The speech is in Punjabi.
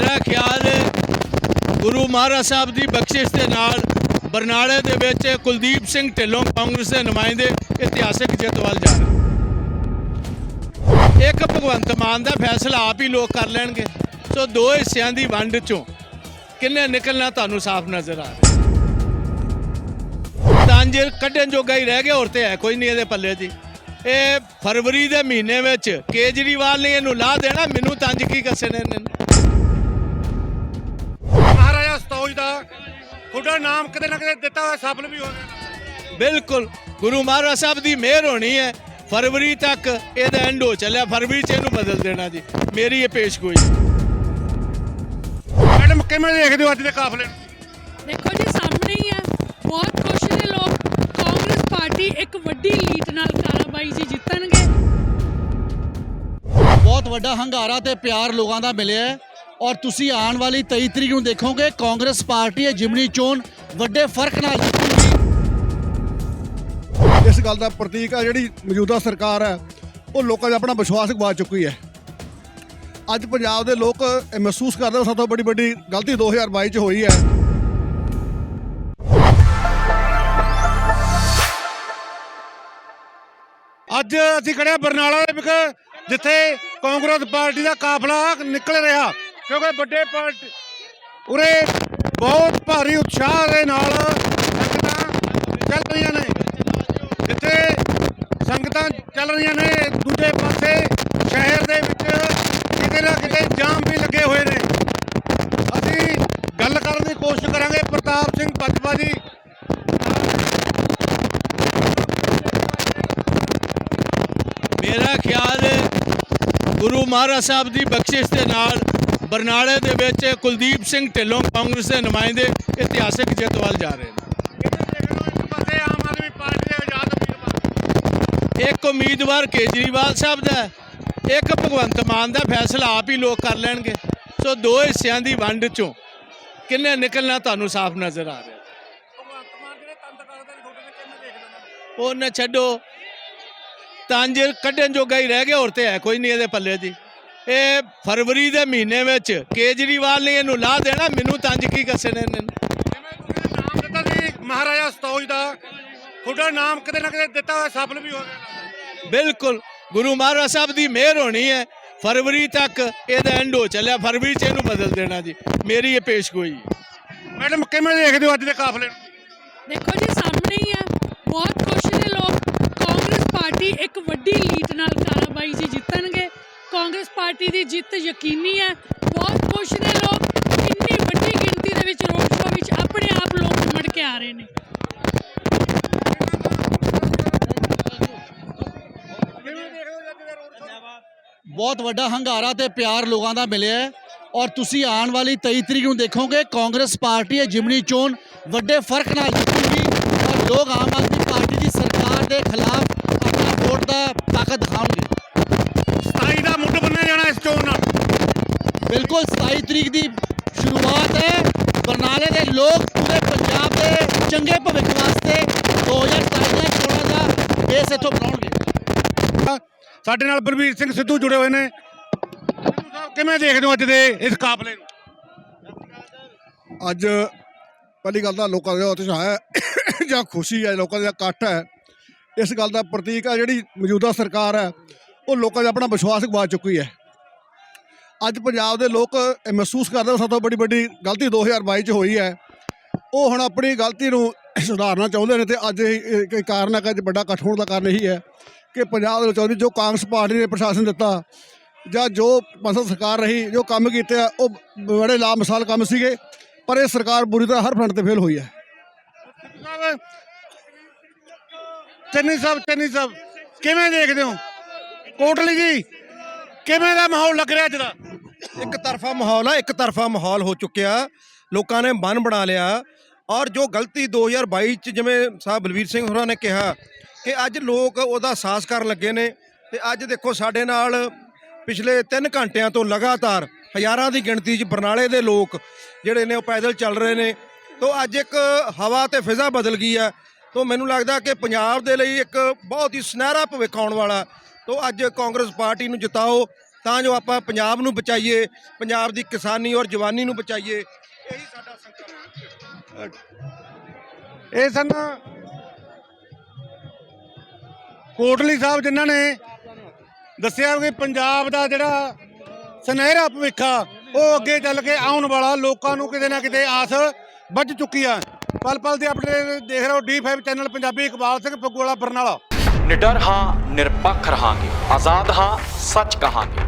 ਮੇਰਾ ਖਿਆਲ ਗੁਰੂ ਮਹਾਰਾਜ ਸਾਹਿਬ ਦੀ ਬਖਸ਼ਿਸ਼ ਦੇ ਨਾਲ ਬਰਨਾਲੇ ਦੇ ਵਿੱਚ ਕੁਲਦੀਪ ਸਿੰਘ ਢਿੱਲੋਂ ਕਾਂਗਰਸ ਦੇ ਨੁਮਾਇੰਦੇ ਇਤਿਹਾਸਿਕ ਜਿੱਤ ਵੱਲ ਜਾ ਰਹੇ ਇੱਕ ਭਗਵੰਤ ਮਾਨ ਦਾ ਫੈਸਲਾ ਆਪ ਹੀ ਲੋਕ ਕਰ ਲੈਣਗੇ। ਸੋ ਦੋ ਹਿੱਸਿਆਂ ਦੀ ਵੰਡ ਚੋਂ ਕਿੰਨੇ ਨਿਕਲਣਾ ਤੁਹਾਨੂੰ ਸਾਫ਼ ਨਜ਼ਰ ਆ ਰਿਹਾ ਤੰਜ ਕੱਢਣ ਜੋਗਾ ਹੀ ਰਹਿ ਗਿਆ, ਹੋਰ ਤੇ ਹੈ ਕੋਈ ਨਹੀਂ ਇਹਦੇ ਪੱਲੇ ਦੀ ਇਹ ਫਰਵਰੀ ਦੇ ਮਹੀਨੇ ਵਿੱਚ ਕੇਜਰੀਵਾਲ ਨੇ ਇਹਨੂੰ ਲਾ ਦੇਣਾ, ਮੈਨੂੰ ਤੰਜ ਕੀ ਕੱਸਣੇ ਨੇ ਤੁਹਾਡਾ ਨਾਮ ਕਿਤੇ ਨਾ ਕਿਤੇ ਦਿੱਤਾ ਹੋਇਆ ਸਫਲ ਵੀ ਹੋ ਗਿਆ ਬਿਲਕੁਲ ਗੁਰੂ ਮਹਾਰਾਜ ਸਾਹਿਬ ਦੀ ਮਿਹਰ ਹੋਣੀ ਹੈ। ਫਰਵਰੀ ਤੱਕ ਇਹਦਾ ਐਂਡ ਹੋ ਚੱਲਿਆ। ਫਰਵਰੀ ਚ ਇਹਨੂੰ ਬਦਲ ਦੇਣਾ ਜੀ। ਮੇਰੀ ਇਹ ਪੇਸ਼ਗੋਈ ਮੈਡਮ ਕਿਵੇਂ ਦੇਖਦੇ ਹੋ ਅੱਜ ਦੇ ਕਾਫਲੇ? ਨੂੰ ਦੇਖੋ ਜੀ ਸਾਹਮਣੇ ਹੀ ਹੈ। ਬਹੁਤ ਖੁਸ਼ ਨੇ ਲੋਕ। ਕਾਂਗਰਸ ਪਾਰਟੀ ਇੱਕ ਵੱਡੀ ਲੀਡ ਨਾਲ ਕਾਰਾਬਾਈ ਜੀ ਜਿੱਤਣਗੇ। ਬਹੁਤ ਵੱਡਾ ਹੰਗਾਰਾ ਤੇ ਪਿਆਰ ਲੋਕਾਂ ਦਾ ਮਿਲਿਆ ਹੈ। ਔਰ ਤੁਸੀਂ ਆਉਣ ਵਾਲੀ 23 ਤਰੀਕ ਨੂੰ ਦੇਖੋਗੇ, ਕਾਂਗਰਸ ਪਾਰਟੀ ਇਹ ਜਿਮਨੀ ਚੋਣ, ਵੱਡੇ ਫ਼ਰਕ ਨਾਲ ਇਸ ਗੱਲ ਦਾ ਪ੍ਰਤੀਕ ਆ, ਜਿਹੜੀ ਮੌਜੂਦਾ ਸਰਕਾਰ ਹੈ, ਉਹ ਲੋਕਾਂ ਦਾ ਆਪਣਾ ਵਿਸ਼ਵਾਸ ਗਵਾ ਚੁੱਕੀ ਹੈ। ਅੱਜ ਪੰਜਾਬ ਦੇ ਲੋਕ ਇਹ ਮਹਿਸੂਸ ਕਰਦੇ ਸਭ ਤੋਂ ਬੜੀ ਵੱਡੀ ਗਲਤੀ 2022 'ਚ ਹੋਈ ਹੈ। ਅੱਜ ਅਸੀਂ ਖੜਿਆ ਬਰਨਾਲਾ ਦੇ ਵਿੱਚ, ਜਿੱਥੇ ਕਾਂਗਰਸ ਪਾਰਟੀ ਦਾ ਕਾਫਲਾ ਨਿਕਲ ਰਿਹਾ। ਕਿਉਂਕਿ ਵੱਡੇ ਪਾਰਟ ਉਰੇ ਬਹੁਤ ਭਾਰੀ ਉਤਸ਼ਾਹ ਦੇ ਨਾਲ ਸੰਗਤਾਂ ਚੱਲ ਰਹੀਆਂ ਨੇ। ਜਿੱਥੇ ਸੰਗਤਾਂ ਚੱਲ ਰਹੀਆਂ ਨੇ, ਦੂਜੇ ਪਾਸੇ ਸ਼ਹਿਰ ਦੇ ਵਿੱਚ ਕਿਤੇ ਨਾ ਕਿਤੇ ਜਾਮ ਵੀ ਲੱਗੇ ਹੋਏ ਨੇ। ਅਸੀਂ ਗੱਲ ਕਰਨ ਦੀ ਕੋਸ਼ਿਸ਼ ਕਰਾਂਗੇ, ਪ੍ਰਤਾਪ ਸਿੰਘ ਬਜਵਾ ਜੀ। ਮੇਰਾ ਖਿਆਲ ਗੁਰੂ ਮਹਾਰਾਜ ਸਾਹਿਬ ਦੀ ਬਖਸ਼ਿਸ਼ ਦੇ ਨਾਲ ਬਰਨਾਲੇ ਦੇ ਵਿੱਚ ਕੁਲਦੀਪ ਸਿੰਘ ਢਿੱਲੋਂ ਕਾਂਗਰਸ ਦੇ ਨੁਮਾਇੰਦੇ ਇਤਿਹਾਸਿਕ ਜਿੱਤ ਵੱਲ ਜਾ ਰਹੇ ਨੇ। ਇੱਕ ਉਮੀਦਵਾਰ ਕੇਜਰੀਵਾਲ ਸਾਹਿਬ ਦਾ ਇੱਕ ਭਗਵੰਤ ਮਾਨ ਦਾ ਫੈਸਲਾ ਆਪ ਹੀ ਲੋਕ ਕਰ ਲੈਣਗੇ। ਸੋ ਦੋ ਹਿੱਸਿਆਂ ਦੀ ਵੰਡ ਚੋਂ ਕਿੰਨੇ ਨਿਕਲਣਾ ਤੁਹਾਨੂੰ ਸਾਫ਼ ਨਜ਼ਰ ਆ ਰਿਹਾ? ਭਗਵੰਤ ਮਾਨ ਉਹਨੇ ਛੱਡੋ, ਤੰਜ ਕੱਢਣ ਜੋਗਾ ਹੀ ਰਹਿ ਗਿਆ, ਹੋਰ ਤੇ ਹੈ ਕੋਈ ਨਹੀਂ ਇਹਦੇ ਪੱਲੇ ਜੀ ਇਹ ਫਰਵਰੀ ਦੇ ਮਹੀਨੇ ਵਿੱਚ ਕੇਜਰੀਵਾਲ ਨੇ ਇਹਨੂੰ ਲਾ ਦੇਣਾ। ਮੈਨੂੰ ਤੰਜ ਕੀ ਕੱਸਣੇ ਨੇ ਜਿਵੇਂ ਤੁਸੀਂ ਨਾਮ ਦਿੱਤਾ ਸੀ ਮਹਾਰਾਜਾ ਸਤੌਜ ਦਾ। ਤੁਹਾਡਾ ਨਾਮ ਕਿਤੇ ਨਾ ਕਿਤੇ ਦਿੱਤਾ ਹੋਇਆ ਸਫਲ ਵੀ ਹੋ ਗਿਆ ਬਿਲਕੁਲ। ਗੁਰੂ ਮਹਾਰਾਜ ਸਾਹਿਬ ਦੀ ਮਿਹਰ ਹੋਣੀ ਹੈ। ਫਰਵਰੀ ਤੱਕ ਇਹਦਾ ਐਂਡ ਹੋ ਚੱਲਿਆ। ਫਰਵਰੀ ਚ ਇਹਨੂੰ ਬਦਲ ਦੇਣਾ ਜੀ। ਮੇਰੀ ਇਹ ਪੇਸ਼ਗੋਈ। ਹੈ ਮੈਡਮ ਕਿਵੇਂ ਦੇਖਦੇ ਹੋ ਅੱਜ ਦੇ ਕਾਫਲੇ ਨੂੰ? ਦੇਖੋ ਜੀ ਸਾਹਮਣੇ ਹੀ ਹੈ ਪਾਰਟੀ ਦੀ ਜਿੱਤ ਯਕੀਨੀ ਹੈ। ਬਹੁਤ ਖੁਸ਼ ਨੇ ਲੋਕ। ਇੰਨੀ ਵੱਡੀ ਗਿਣਤੀ ਦੇ ਵਿੱਚ ਰੋਡ ਸ਼ੋਅ ਵਿੱਚ ਆਪਣੇ ਆਪ ਲੋਕ ਉਮੜ ਕੇ ਆ ਰਹੇ ਨੇ। ਬਹੁਤ ਵੱਡਾ ਹੰਗਾਰਾ ਤੇ ਪਿਆਰ ਲੋਕਾਂ ਦਾ ਮਿਲਿਆ ਹੈ। ਔਰ ਤੁਸੀਂ ਆਉਣ ਵਾਲੀ 23 ਤਰੀਕ ਨੂੰ ਦੇਖੋਗੇ, ਕਾਂਗਰਸ ਪਾਰਟੀ ਹੈ ਜਿਮਨੀ ਚੋਣ। ਵੱਡੇ ਫ਼ਰਕ ਨਾਲ ਜਿੱਤੂਗੀ। ਔਰ ਲੋਕ ਆਮ ਆਦਮੀ ਪਾਰਟੀ ਦੀ ਸਰਕਾਰ ਦੇ ਖਿਲਾਫ ਆਪਣਾ ਵੋਟ ਦਾ ਤਾਕਤ ਦਿਖਾਉਣਗੇ 27 ਦਾ ਮੁੱਢ ਬੰਨਿਆ ਜਾਣਾ ਇਸ ਚੋਣ ਨਾਲ ਬਿਲਕੁਲ 27 ਤਰੀਕ ਦੀ ਸ਼ੁਰੂਆਤ ਹੈ। ਬਰਨਾਲੇ ਦੇ ਲੋਕ ਪੂਰੇ ਪੰਜਾਬ ਦੇ ਚੰਗੇ ਭਵਿੱਖ ਵਾਸਤੇ 2027 ਦੀਆਂ ਚੋਣਾਂ ਦਾ ਬੇਸ ਇੱਥੋਂ ਬਣਾਉਣਗੇ। ਸਾਡੇ ਨਾਲ ਬਲਵੀਰ ਸਿੰਘ ਸਿੱਧੂ ਜੁੜੇ ਹੋਏ ਨੇ। ਸਿੱਧੂ ਸਾਹਿਬ ਕਿਵੇਂ ਦੇਖਦੇ ਹੋ ਅੱਜ ਦੇ ਇਸ ਕਾਫਲੇ ਨੂੰ? ਅੱਜ ਪਹਿਲੀ ਗੱਲ ਤਾਂ ਲੋਕਾਂ ਦਾ ਉਤਸ਼ਾਹ ਹੈ ਜਾਂ ਖੁਸ਼ੀ ਹੈ ਲੋਕਾਂ ਦਾ ਇਕੱਠ ਹੈ। ਇਸ ਗੱਲ ਦਾ ਪ੍ਰਤੀਕ ਆ ਜਿਹੜੀ ਮੌਜੂਦਾ ਸਰਕਾਰ ਹੈ ਉਹ ਲੋਕਾਂ 'ਚ ਆਪਣਾ ਵਿਸ਼ਵਾਸ ਗਵਾ ਚੁੱਕੀ ਹੈ। ਅੱਜ ਪੰਜਾਬ ਦੇ ਲੋਕ ਮਹਿਸੂਸ ਕਰਦੇ ਸਭ ਤੋਂ ਬੜੀ ਵੱਡੀ ਗਲਤੀ 2022 'ਚ ਹੋਈ ਹੈ। ਉਹ ਹੁਣ ਆਪਣੀ ਗਲਤੀ ਨੂੰ ਸੁਧਾਰਨਾ ਚਾਹੁੰਦੇ ਨੇ ਤੇ ਅੱਜ ਇਹ ਕਾਰਨ ਹੈ ਕਿ ਅੱਜ ਵੱਡਾ ਇਕੱਠ ਹੋਣ ਦਾ ਕਾਰਨ ਇਹੀ ਹੈ ਕਿ ਪੰਜਾਬ ਦੇ ਵਿੱਚ ਜੋ ਕਾਂਗਰਸ ਪਾਰਟੀ ਨੇ ਪ੍ਰਸ਼ਾਸਨ ਦਿੱਤਾ ਜਾਂ ਜੋ ਪੰਸਲ ਸਰਕਾਰ ਰਹੀ, ਜੋ ਕੰਮ ਕੀਤੇ ਆ, ਉਹ ਬੜੇ ਲਾ ਮਿਸਾਲ ਕੰਮ ਸੀਗੇ, ਪਰ ਇਹ ਸਰਕਾਰ ਬੁਰੀ ਤਰ੍ਹਾਂ ਹਰ ਫਰੰਟ ਤੇ ਫੇਲ ਹੋਈ ਹੈ। ਚੰਨੀ ਸਾਹਿਬ ਚੰਨੀ ਸਾਹਿਬ, ਕਿਵੇਂ ਦੇਖਦੇ ਹੋ? ਕੋਟਲੀ ਜੀ, ਕਿਵੇਂ ਦਾ ਮਾਹੌਲ ਲੱਗ ਰਿਹਾ ਅੱਜ ਦਾ? ਇੱਕ ਤਰਫਾ ਮਾਹੌਲ ਆ, ਇੱਕ ਤਰਫਾ ਮਾਹੌਲ ਹੋ ਚੁੱਕਿਆ। ਲੋਕਾਂ ਨੇ ਮਨ ਬਣਾ ਲਿਆ। ਔਰ ਜੋ ਗਲਤੀ 2022 ਚ ਜਿਵੇਂ ਸਾਹਿਬ ਬਲਵੀਰ ਸਿੰਘ ਹੋਰਾਂ ਨੇ ਕਿਹਾ ਕਿ ਅੱਜ ਲੋਕ ਉਹਦਾ ਸਾਹਸ ਕਰਨ ਲੱਗੇ ਨੇ ਤੇ ਅੱਜ ਦੇਖੋ ਸਾਡੇ ਨਾਲ ਪਿਛਲੇ 3 ਘੰਟਿਆਂ ਤੋਂ ਲਗਾਤਾਰ ਹਜ਼ਾਰਾਂ ਦੀ ਗਿਣਤੀ 'ਚ ਬਰਨਾਲੇ ਦੇ ਲੋਕ ਜਿਹੜੇ ਨੇ ਉਹ ਪੈਦਲ ਚੱਲ ਰਹੇ ਨੇ। ਤੋਂ ਅੱਜ ਇੱਕ ਹਵਾ ਤੇ ਫਿਜ਼ਾ ਬਦਲ ਗਈ ਆ। ਤੋਂ ਮੈਨੂੰ ਲੱਗਦਾ ਕਿ ਪੰਜਾਬ ਦੇ ਲਈ ਇੱਕ ਬਹੁਤ ਹੀ ਸੁਨਹਿਰਾ ਭਵਿੱਖ ਆਉਣ ਵਾਲਾ। ਤੋਂ ਅੱਜ ਕਾਂਗਰਸ ਪਾਰਟੀ ਨੂੰ ਜਿਤਾਓ। ਤਾਂ ਜੋ ਆਪਾਂ ਪੰਜਾਬ ਨੂੰ ਬਚਾਈਏ ਪੰਜਾਬ ਦੀ ਕਿਸਾਨੀ ਔਰ ਜਵਾਨੀ ਨੂੰ ਬਚਾਈਏ ਇਹੀ ਸਾਡਾ ਸੰਕਲਪ ਹੈ। ਇਹ ਸਨ ਕੋਟਲੀ ਸਾਹਿਬ ਜਿਨ੍ਹਾਂ ਨੇ ਦੱਸਿਆ ਕਿ ਪੰਜਾਬ ਦਾ ਜਿਹੜਾ ਸੁਨਹਿਰਾ ਭਵਿੱਖ ਆ ਉਹ ਅੱਗੇ ਚੱਲ ਕੇ ਆਉਣ ਵਾਲਾ ਲੋਕਾਂ ਨੂੰ ਕਿਤੇ ਨਾ ਕਿਤੇ ਆਸ ਵੱਜ ਚੁੱਕੀ ਆ। ਪਲ ਪਲ ਦੇ ਅਪਡੇਟ ਦੇਖ ਰਹੇ ਹੋ D5 ਚੈਨਲ ਪੰਜਾਬੀ ਇਕਬਾਲ ਸਿੰਘ ਫੱਗੂਵਾਲਾ ਬਰਨਾਲਾ। ਨਿਡਰ ਹਾਂ ਨਿਰਪੱਖ ਰਹਾਂਗੇ ਆਜ਼ਾਦ ਹਾਂ ਸੱਚ ਕਹਾਂਗੇ।